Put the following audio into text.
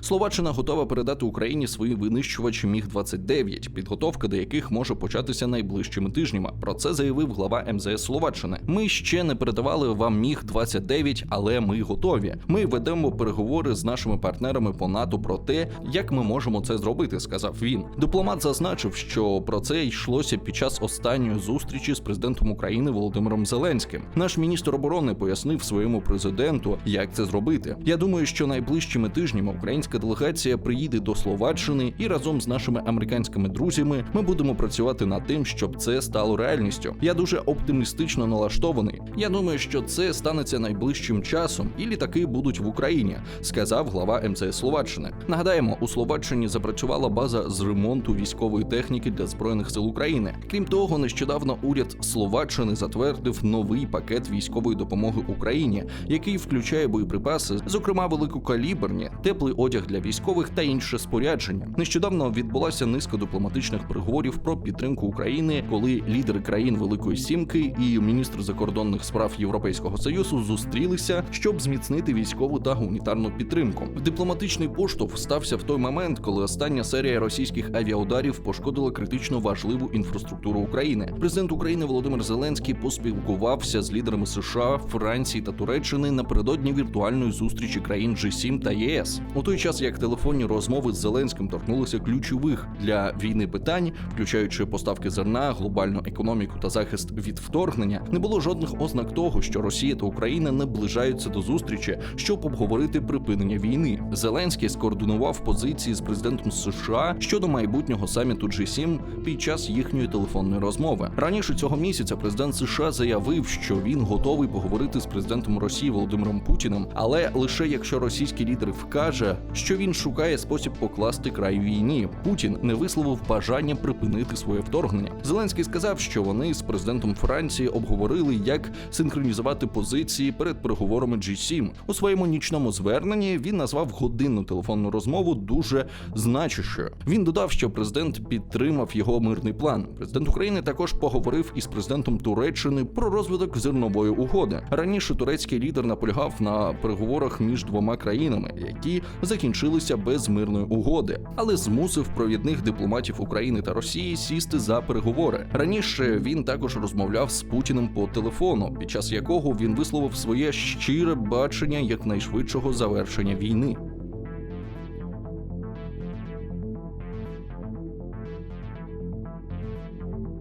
Словаччина готова передати Україні свої винищувачі Міг 29 підготовка до яких може початися найближчими тижнями. Про це заявив глава МЗС Словаччини. Ми ще не передавали вам Міг 29 але ми готові. Ми ведемо переговори з нашими партнерами по НАТО про те, як ми можемо це зробити. Сказав він. Дипломат зазначив, що про це йшлося під час останньої зустрічі з президентом України Володимиром Зеленським. Наш міністр оборони пояснив своєму президенту, як це зробити. Я думаю, що найближчими тижнями українська делегація приїде до Словаччини і разом з нашими американськими друзями ми будемо працювати над тим, щоб це стало реальністю. Я дуже оптимістично налаштований. Я думаю, що це станеться найближчим часом, і літаки будуть в Україні, сказав глава МЗС Словаччини. Нагадаємо, у Словаччині запрацювала база з ремонту військової техніки для збройних сил України. Крім того, нещодавно уряд Словаччини затвердив новий пакет військової допомоги Україні, який включає боєприпаси, зокрема великокаліберні, теплий одяг для військових та інше спорядження. Нещодавно відбулася низка дипломатичних переговорів про підтримку України, коли лідери країн Великої Сімки і міністр закордонних справ Європейського союзу зустрілися, щоб зміцнити військову та гуманітарну підтримку. Дипломатичний поштовх стався в той момент, коли остання серія російських авіаударів пошкодила критично важливу інфраструктуру України. Президент України Володимир Зеленський поспілкувався з лідерами США, Франції та Туреччини напередодні віртуальної зустрічі країн G7 та ЄС. У той час як телефонні розмови з Зеленським торкнулися ключових для війни питань, включаючи поставки зерна, глобальну економіку та захист від вторгнення, не було жодних ознак того, що Росія та Україна наближаються до зустрічі, щоб обговорити припинення війни. Зеленський скоординував позиції з президентом США щодо майбутнього саміту G7 під час їхньої телефонної розмови. Раніше цього місяця президент США заявив, що він готовий поговорити з президентом Росії Володимиром Путіним, але лише якщо російський лідер вкаже, що він шукає спосіб покласти край війні. Путін не висловив бажання припинити своє вторгнення. Зеленський сказав, що вони з президентом Франції обговорили, як синхронізувати позиції перед переговорами G7. У своєму нічному зверненні він назвав годинну телефонну розмову дуже значущою. Він додав, що президент підтримав його мирний план. Президент України також поговорив із президентом Туреччини про розвиток зернової угоди. Раніше турецький лідер наполягав на переговорах між двома країнами, які закінчилися без мирної угоди, але змусив провідних дипломатів України та Росії сісти за переговори. Раніше він також розмовляв з Путіним по телефону, під час якого він висловив своє щире бачення якнайшвидшого завершення війни.